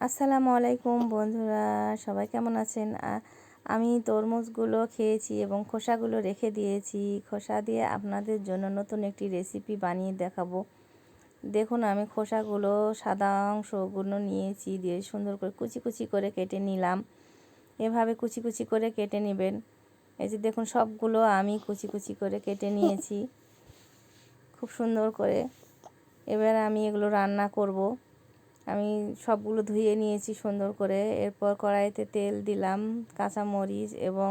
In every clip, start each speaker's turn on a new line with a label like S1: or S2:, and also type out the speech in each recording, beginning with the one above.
S1: আসসালামু আলাইকুম বন্ধুরা, সবাই কেমন আছেন? আমি তরমুজগুলো খেয়েছি এবং খোসাগুলো রেখে দিয়েছি। খোসা দিয়ে আপনাদের জন্য নতুন একটি রেসিপি বানিয়ে দেখাবো। দেখুন, আমি খোসাগুলো সাদা অংশগুলো নিয়েছি, দিয়ে সুন্দর করে কুচি কুচি করে কেটে নিলাম। এভাবে কুচি কুচি করে কেটে নেবেন। এই যে দেখুন, সবগুলো আমি কুচি কুচি করে কেটে নিয়েছি। খুব সুন্দর করে। এবার আমি এগুলো রান্না করব। আমি সবগুলো ধুয়ে নিয়েছি সুন্দর করে। এরপর কড়াইতে তেল দিলাম কাঁচামরিচ এবং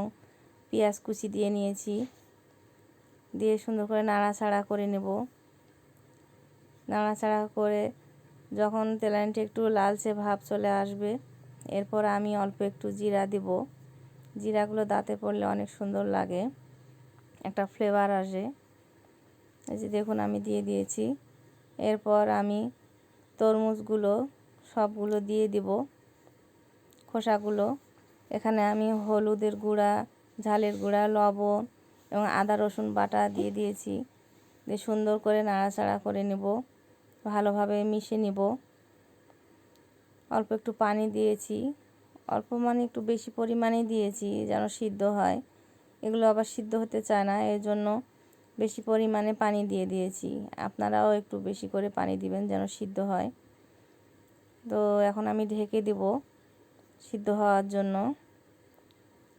S1: পেঁয়াজ কুচি দিয়ে নিয়েছি। দিয়ে সুন্দর করে নাড়াচাড়া করে নেব। নাড়াচাড়া করে যখন তেলানিটা একটু লালচে ভাব চলে আসবে, এরপর আমি অল্প একটু জিরা দিব। জিরাগুলো দাঁতে পড়লে অনেক সুন্দর লাগে, একটা ফ্লেভার আসে। এই যে দেখুন আমি দিয়ে দিয়েছি। এরপর আমি তরমুজগুলো সবগুলো দিয়ে দিব, খোসাগুলো। এখানে আমি হলুদের গুঁড়া, ঝালের গুঁড়া, লবণ এবং আদা, রসুন বাটা দিয়ে দিয়েছি। দিয়ে সুন্দর করে নাড়াচাড়া করে নেব, ভালোভাবে মিশে নিব। অল্প একটু পানি দিয়েছি, অল্প মানে একটু বেশি পরিমাণে দিয়েছি যেন সিদ্ধ হয়। এগুলো আবার সিদ্ধ হতে চায় না, এর জন্য বেশি পরিমাণে পানি দিয়ে দিয়েছি। আপনারাও একটু বেশি করে পানি দিবেন যেন সিদ্ধ হয়। তো এখন আমি ঢেকে দিব সিদ্ধ হওয়ার জন্য।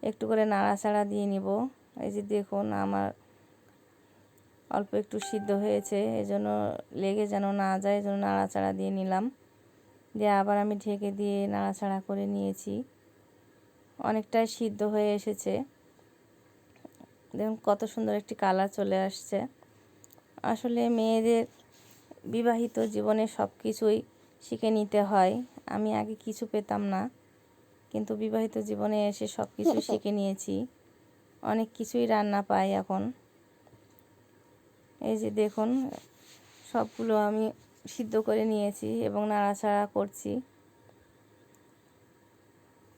S1: একটু করে নাড়াচাড়া দিয়ে নিব। এই যে দেখুন আমার অল্প একটু সিদ্ধ হয়েছে, এজন্য লেগে যেন না যায়, এজন্য নাড়াচাড়া দিয়ে নিলাম। দিয়ে আবার আমি ঢেকে দিয়ে নাড়াচাড়া করে নিয়েছি। অনেকটাই সিদ্ধ হয়ে এসেছে। দেখুন কত সুন্দর একটি কালার চলে আসছে। আসলে মেয়েদের বিবাহিত জীবনে সব কিছুই শিখে নিতে হয়। আমি আগে কিছু পেতাম না কিন্তু বিবাহিত জীবনে এসে সব কিছু শিখে নিয়েছি। অনেক কিছুই রান্না পাই এখন। এই যে দেখুন সবগুলো আমি সিদ্ধ করে নিয়েছি এবং নাড়াচাড়া করছি।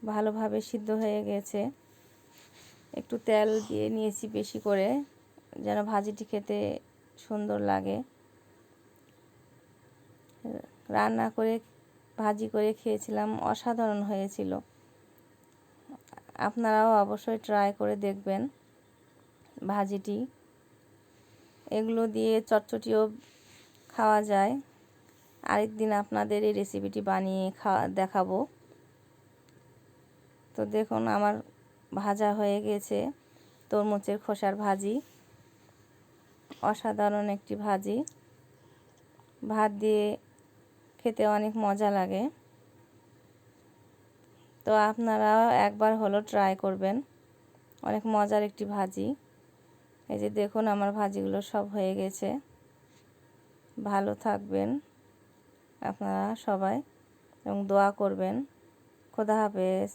S1: ভালোভাবে সিদ্ধ হয়ে গেছে। একটু তেল দিয়ে নিয়েছি বেশি করে, যেন ভাজিটি খেতে সুন্দর লাগে। রান্না করে, ভাজি করে খেয়েছিলাম, অসাধারণ হয়েছিল। আপনারাও অবশ্যই ট্রাই করে দেখবেন ভাজিটি। এগুলো দিয়ে চটচটিও খাওয়া যায়। আরেকদিন আপনাদের এই রেসিপিটি বানিয়ে খাওয়া, দেখাবো। তো দেখুন, আমার ভাজা হয়ে গেছে। তরমুজের খোসার ভাজি। অসাধারণ একটি ভাজি। ভাত দিয়ে খেতে অনেক মজা লাগে। তো আপনারাও একবার হলো ট্রাই করবেন। অনেক মজার একটি ভাজি। এই যে দেখুন আমার ভাজিগুলো সব হয়ে গেছে। ভালো থাকবেন আপনারা সবাই এবং দোয়া করবেন। খোদা হাফেজ।